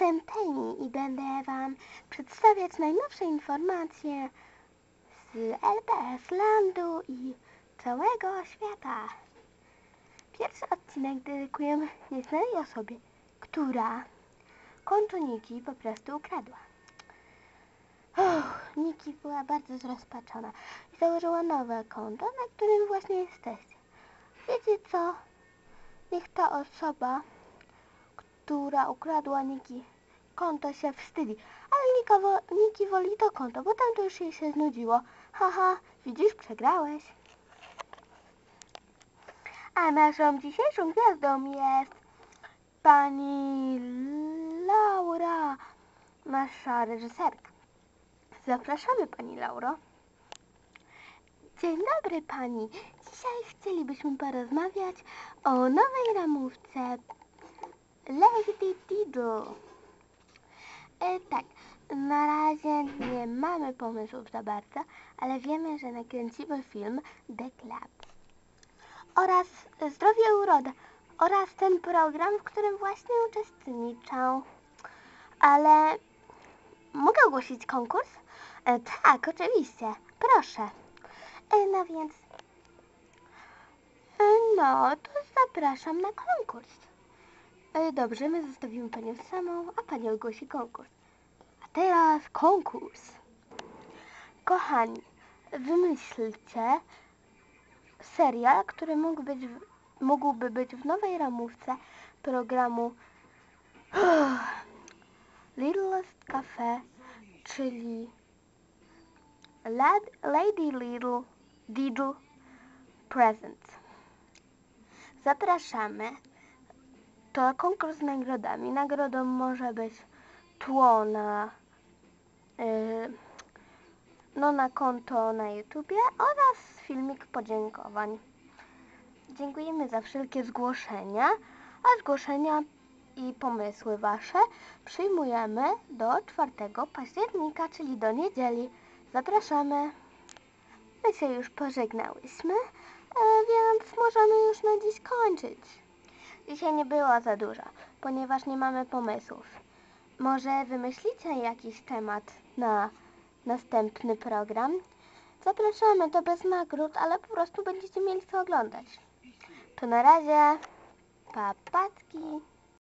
Jestem Penny i będę Wam przedstawiać najnowsze informacje z LPS Landu i całego świata. Pierwszy odcinek dedykujemy nieznanej osobie, która konto Niki po prostu ukradła. Niki była bardzo zrozpaczona i założyła nowe konto, na którym właśnie jesteście. Wiecie co? Niech ta osoba, która ukradła Niki konto się wstydzi. Ale Nika wo, Niki woli to konto, bo tam to już jej się znudziło. Haha, widzisz, przegrałeś. A naszą dzisiejszą gwiazdą jest pani Laura, nasza reżyserka. Zapraszamy pani Lauro. Dzień dobry pani. Dzisiaj chcielibyśmy porozmawiać o nowej ramówce Lady Diddle. E, tak, na razie nie mamy pomysłów za bardzo, ale wiemy, że nakręcimy film The Club. Oraz Zdrowie Uroda. Oraz ten program, w którym właśnie uczestniczę. Ale mogę ogłosić konkurs? E, tak, oczywiście. Proszę. E, no więc... E, no, to zapraszam na konkurs. Dobrze, my zostawimy panią samą, a pani ogłosi konkurs. A teraz konkurs. Kochani, wymyślcie serial, który mógł być mógłby być w nowej ramówce programu Littlest Cafe, czyli Lad, Lady Little Diddle Presents. Zapraszamy. To konkurs z nagrodami. Nagrodą może być tło na, yy, no na konto na YouTubie oraz filmik podziękowań. Dziękujemy za wszelkie zgłoszenia, a zgłoszenia i pomysły Wasze przyjmujemy do 4 października, czyli do niedzieli. Zapraszamy. My się już pożegnałyśmy, e, więc możemy już na dziś kończyć. Dzisiaj nie było za dużo, ponieważ nie mamy pomysłów. Może wymyślicie jakiś temat na następny program? Zapraszamy, to bez nagród, ale po prostu będziecie mieli co oglądać. To na razie, papatki.